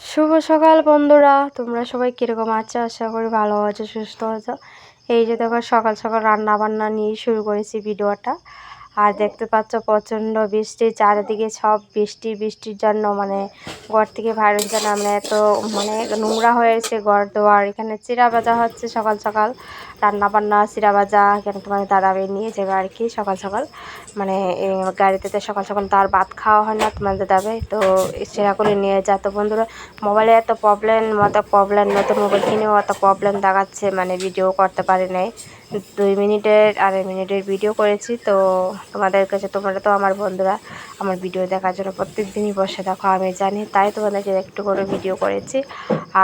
শুভ সকাল বন্ধুরা। তোমরা সবাই কীরকম আছো? আশা করি ভালো আছো, সুস্থ আছো। এই যে দেখো, সকাল সকাল রান্না বান্না নিয়ে শুরু করেছি ভিডিওটা। আর দেখতে পাচ্ছ প্রচণ্ড বৃষ্টি, চারিদিকে সব বৃষ্টি, বৃষ্টির জন্য মানে ঘর থেকে বাইরের জন্য আমরা এত মানে নোংরা হয়েছে ঘর দোয়ার। এখানে চিরা ভাজা হচ্ছে সকাল সকাল, রান্না বান্না চিরা ভাজা, এখানে তোমার দাঁড়াবে নিয়ে যাবে আর কি সকাল সকাল। মানে গাড়িতে তো সকাল সকাল তার ভাত খাওয়া হয় না তোমাদের দাবে তো সেরা করে নিয়ে যা। তো বন্ধুরা মোবাইলে এত প্রবলেম মতো প্রবলেম নতুন মোবাইল কিনেও এত প্রবলেম দেখাচ্ছে মানে ভিডিও করতে পারি নাই। দুই মিনিটের, আড়াই মিনিটের ভিডিও করেছি। তো তোমাদের কাছে, তোমরা তো আমার বন্ধুরা, আমার ভিডিও দেখার জন্য প্রত্যেক দিনই বসে দেখো আমি জানি। তাই তোমাদেরকে একটু করে ভিডিও করেছি।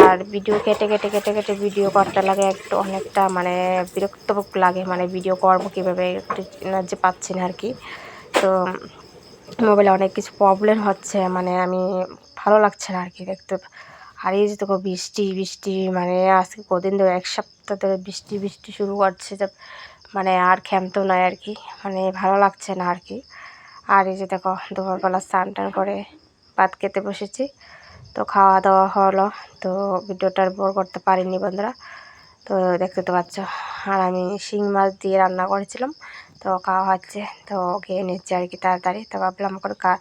আর ভিডিও কেটে কেটে কেটে কেটে ভিডিও করতে লাগে একটু অনেকটা মানে বিরক্ত লাগে মানে ভিডিও করব কীভাবে একটু যে পাচ্ছি না আর কি। তো মোবাইলে অনেক কিছু প্রবলেম হচ্ছে মানে আমি ভালো লাগছে না আর কি দেখতে। আর এই যে দেখো বৃষ্টি বৃষ্টি মানে আজকে কদিন ধরে, এক সপ্তাহ ধরে বৃষ্টি বৃষ্টি শুরু করছে মানে আর ক্ষমতো নয় আর কি মানে ভালো লাগছে না আর কি। আর এই যে দেখো, দুপুরবেলা স্নান টান করে ভাত খেতে বসেছি, তো খাওয়া দাওয়া হলো, তো ভিডিওটা আর বোর করতে পারিনি বন্ধুরা, তো দেখতে তো পাচ্ছ, আর আমি শিং মাছ দিয়ে রান্না করেছিলাম তো খাওয়া হচ্ছে। তো খেয়ে নিচ্ছে আর কি তাড়াতাড়ি। তো ভাবলাম করে কা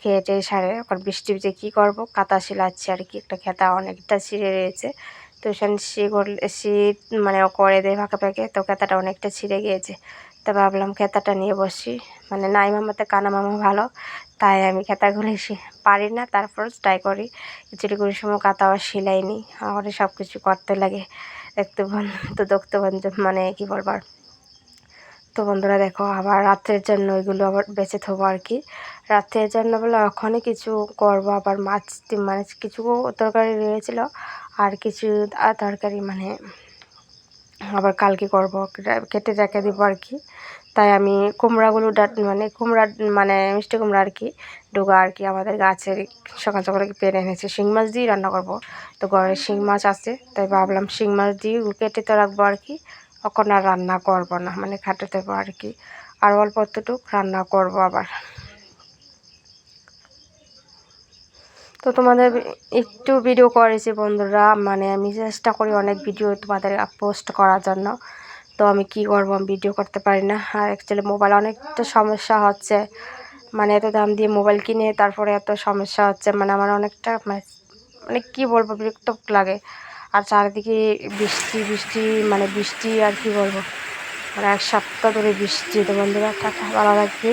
খেয়ে টেয়ে সারে ওর বৃষ্টি যে কী করব? কাতা শিলাচ্ছে আর কি। একটা খেতা অনেকটা ছিঁড়ে রয়েছে। তো সেখানে শি করলে শীত মানে করে দেয় ফাঁকে ফাঁকে। তো খেতাটা অনেকটা ছিঁড়ে গিয়েছে। তো ভাবলাম খেতাটা নিয়ে বসি। মানে নাই মামাতে কানা মামা ভালো। তাই আমি খেতাগুলি পারি না। তারপর ট্রাই করি। খিচুড়ি করার সময় কাতা আবার সেলাই নিই। আমার সব কিছু করতে লাগে। দেখতে তো দেখতে মানে কী বলবার তো বন্ধুরা দেখো, আবার রাত্রের জন্য ওইগুলো আবার বেঁচে থবো আর কি। রাত্রের জন্য বলে ওখানে কিছু করব, আবার মাছ মানে কিছু তরকারি রয়েছিল আর কিছু তরকারি মানে আবার কালকে করব, কেটে রেখে দিব আর কি। তাই আমি কুমড়াগুলো মানে কুমড়া মানে মিষ্টি কুমড়া আর কি, ডুগা আর কি আমাদের গাছের সকাল সকালে পেরে এনেছে। শিং মাছ দিয়েই রান্না করব। তো ঘরে শিং মাছ আছে, তাই ভাবলাম শিং মাছ দিয়ে কেটে তো রাখব আর কি। তখন আর রান্না করব না মানে খাটে দেবো আর কি। আর অল্প অতটুক রান্না করব আবার। তো তোমাদের একটু ভিডিও করেছি বন্ধুরা মানে আমি চেষ্টা করি অনেক ভিডিও তোমাদের পোস্ট করার জন্য। তো আমি কি করব আমি ভিডিও করতে পারি না। আর অ্যাকচুয়ালি মোবাইল অনেকটা সমস্যা হচ্ছে মানে এত দাম দিয়ে মোবাইল কিনে তারপরে এত সমস্যা হচ্ছে মানে আমার অনেকটা মানে মানে কী বলব, বিরক্ত লাগে। আর চারিদিকে বৃষ্টি বৃষ্টি মানে বৃষ্টি আর কি বলব? মানে এক সপ্তাহ ধরে বৃষ্টি তো বন্ধুরা ভালো লাগবে।